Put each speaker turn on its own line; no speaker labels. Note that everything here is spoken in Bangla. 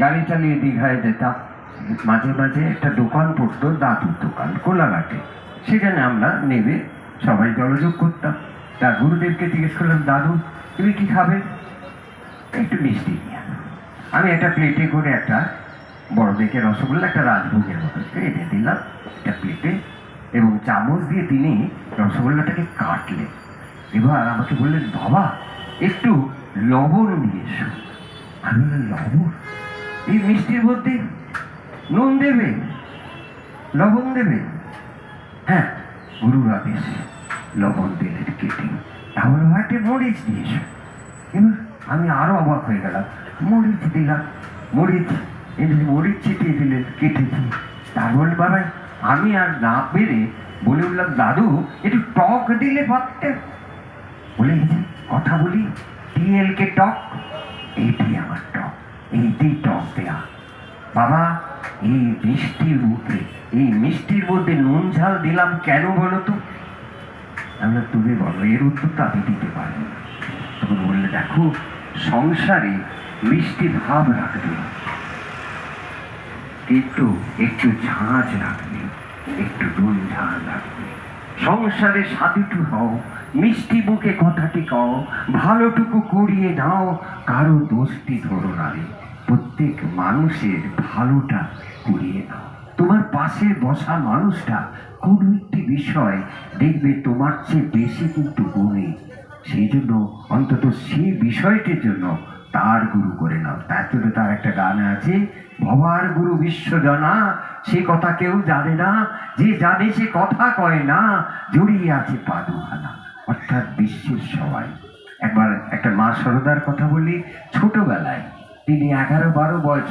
গাড়ি চালিয়ে দীঘায় যেতাম মাঝে মাঝে একটা দোকান পড়তো, দাদুর দোকান, কোলাঘাটে। সেখানে আমরা নেবে সবাই জলযোগ করতাম। তা গুরুদেবকে জিজ্ঞেস করলাম, দাদু, তুমি কি খাবে? একটু মিষ্টি নিয়ে আমি একটা প্লেটে করে একটা বড় দেখে রসগোল্লা একটা রাজভোগের মতো এনে দিলাম একটা প্লেটে এবং চামচ দিয়ে তিনি রসগোল্লাটাকে কাটলেন। এবার আমাকে বললেন, বাবা, একটু লবণ নিয়ে এসো। লবণ এই মিষ্টির মধ্যে নুন দেবে, লবণ দেবে। হ্যাঁ গুরুর আদেশে লবণ কেটে। মরিচ দিয়ে এসো। এবার আমি আরও অবাক হয়ে গেলাম। মরিচ দিলাম, মরিচ। এমনি মরিচ ছিটিয়ে দিলেন, কেটেছি। তারপর বাবা আমি আর না পেরে বলে উঠলাম, দাদু, একটু টক দিলে ভাবতে বলে কথা বলি, টিএলকে টক আমার টক। দেয়া। বাবা, এই এই মিষ্টির মধ্যে নুন ঝাল দিলাম কেন বলো তো? আমরা তুমি বলো, এর উত্তর তো আমি দিতে বললে, দেখো, সংসারে ভাব রাখবে। একটু ঝাঁঝ রাখবে, একটু নুন ঝাল রাখবে। সংসারে সাধুটু হও, মিষ্টি বুকে কথাটি কও, ভালোটুকু করিয়ে নাও কারও দোষটি ধরো না প্রত্যেক মানুষের ভালোটা করিয়ে নাও। তোমার পাশে বসা মানুষটা কোনো একটি বিষয় দেখবে তোমার চেয়ে বেশি কিন্তু গুণী। সেই জন্য অন্তত সেই বিষয়টির জন্য তার গুরু করে নাও। তার জন্য তার একটা গান আছে, ভবার গুরু বিশ্বজনা সে কথা কেউ জানে না, যে জানে সে কথা কয় না, জড়িয়ে আছে পাদুখানা অর্থাৎ বিশ্বের সবাই। একবার একটা মা সরদার কথা বলি ছোটবেলায় তিনি এগারো বারো বয়স